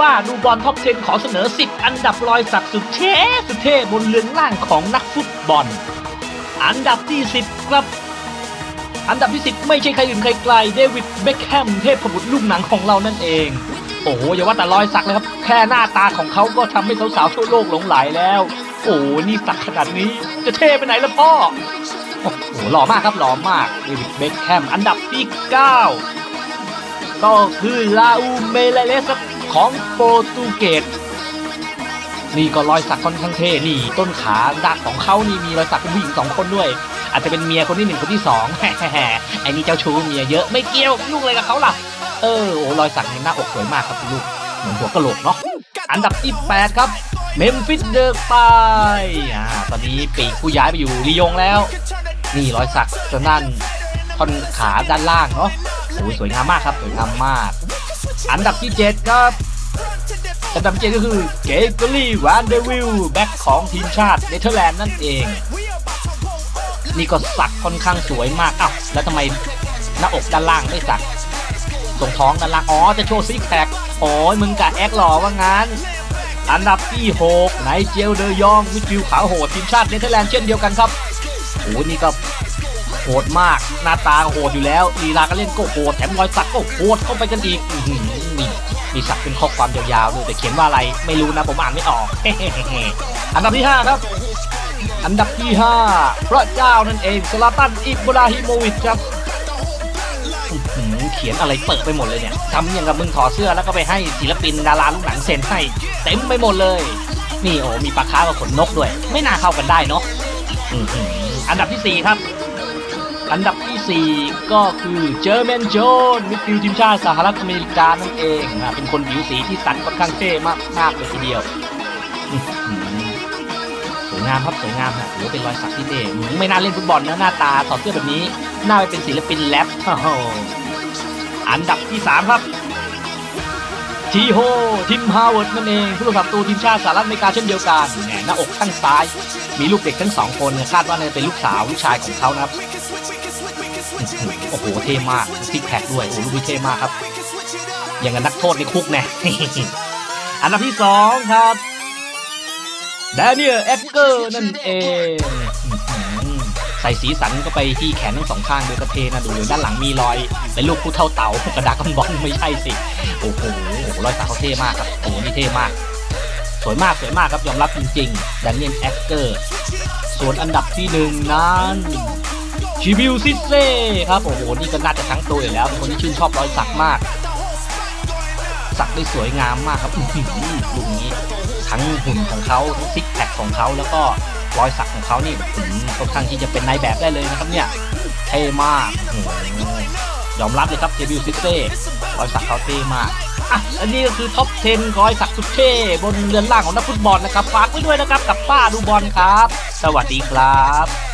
บ้าดูบอลท็อป 10 ขอเสนอ 10 อันดับรอยสักสุดเท่สุดเท่บนเรือนล่างของนักฟุตบอล อันดับที่ 10 ครับ อันดับที่ 10 ไม่ใช่ใครอื่นใครไกลเดวิดเบคแฮมเทพบุตรลูกหนังของเรานั่นเอง โอ้โหอย่าว่าแต่รอยสักเลยครับ แค่หน้าตาของเขาก็ทำให้สาวๆทั่วโลกหลงไหลแล้ว โอ้โหนี่สักขนาดนี้จะเท่ไปไหนล่ะพ่อโอ้โหหล่อมากครับหล่อมากเดวิดเบคแฮมอันดับที่ 9 ก็คือลาอูเมเลเลส ของโปรตุเกสนี่ก็รอยสักค่อนข้างเท่นี่ ต้นขาดักของเขานี่มีรอยสักเป็นผู้หญิงสองคนด้วย อาจจะเป็นเมียคนที่หนึ่งคนที่สองแฮ่ไอ้นี่เจ้าชู้เมียเยอะไม่เกี่ยวยุ่งอะไรกับเขาล่ะ เออโอ้รอยสักในหน้าอกสวยมากครับลูกเหมือนหัวกะโหลกเนาะอันดับที่ 8 ครับเมมฟิสเดอร์ปายอ่าตอนนี้ปีกผู้ย้ายไปอยู่ลียงแล้ว นี่รอยสักจนนั่นท่อนขาด้านล่างเนาะโอ้ยสวยงามมากครับสวยงามมาก อันดับที่ 7 ครับอันดับที่7ก็คือเกเกอรี่วานเดวิลแบ็คของทีมชาติเนเธอร์แลนด์นั่นเอง นี่ก็สักค่อนข้างสวยมากอ้าวแล้วทำไมหน้าอกด้านล่างไม่สักตรงท้องด้านล่างอ๋อจะโชว์ซิกแพคโอ้ยมึงกะแอคหล่อว่างั้นอันดับที่ 6 ไนเจลเดยองมิดฟิลขาวโหดทีมชาติเนเธอร์แลนด์เช่นเดียวกันครับโอ้นี่ก็ โหดมาก หน้าตาโหดอยู่แล้วลีลาก็เล่นก็โหดแถมรอยสักก็โหดเข้าไปกันอีกอื้อหือนี่มีสักเป็นข้อความยาวๆด้วยแต่เขียนว่าอะไรไม่รู้นะผมอ่านไม่ออกอันดับที่ 5 ครับ อันดับที่ 5 พระเจ้านั่นเองสลาตันอิบราฮิโมวิชครับเขียนอะไรเปิดไปหมดเลยเนี่ยทำอย่างกับมึงถอดเสื้อแล้วก็ไปให้ศิลปินดาราลูกหนังเซ็นให้เต็มไปหมดเลย นี่โอ้มีปลาค้ากับขนนกด้วย ไม่น่าเข้ากันได้เนาะอันดับที่ 4 ครับ อันดับทีสี่ 4 ก็คือเจอร์แมนโจนมิดฟิลด์ทีมชาติสหรัฐอเมริกานั่นเองนะเป็นคนผิวสีที่สันค่อนข้างเท่มากมากเลยทีเดียวสวยงามครับสวยงามฮะหรือเป็นรอยสักที่เท่หืมไม่น่าเล่นฟุตบอลนะหน้าตาถอดเสื้อแบบนี้ น่าไปเป็นศิลปินแรปอันดับที่ 3 ครับ ทีโฮทิมฮาวเวิร์ดนั่นเองผู้รักษาประตูทีมชาติสหรัฐอเมริกาเช่นเดียวกันแหมหน้าอกข้างซ้าย มีลูกเด็กทั้งสองคนเนี่ยคาดว่าน่าจะเป็นลูกสาวลูกชายของเขานะครับโอ้โหเท่มากซิกแพคด้วยโอ้ลูกนี้เท่มากครับ อย่างกับนักโทษในคุกแน่อันดับที่สองครับแดเนียลเอ็กเกอร์นั่นเอง ใส่สีสันก็ไปที่แขนทั้งสองข้างด้วยกระเทนะดูด้านหลังมีรอยเป็นลูกผู้เท่าเต่ากระดากกันบอลไม่ใช่สิโอ้โหรอยสักเขาเท่มากครับโอ้โหนี่เท่มาก สวยมากสวยมากครับยอมรับจริงๆแดเนียลแอคเกอร์ส่วนอันดับที่หนึ่งนั้นชิบิวซิเซ่ครับโอ้โหนี่ก็น่าจะทั้งตัวอยู่แล้วเป็นคนที่ชื่นชอบรอยสักมาก สักได้สวยงามมากครับลูกนี้ทั้งหุ่นของเขาทั้งซิกแพคของเขาแล้วก็ รอยสักของเขานี่อื้อหือค่อนข้างที่จะเป็นนายแบบได้เลยนะครับเนี่ยเท่มากโอ้โหยอมรับเลยครับเจบิวซิเซ่รอยสักเขาเท่มากอะอันนี้ก็คือท็อป 10ร้อยสักสุดเท่บนเรือนล่างของนักฟุตบอลนะครับ ฝากไว้ด้วยนะครับ กับป้าดูบอลครับ สวัสดีครับ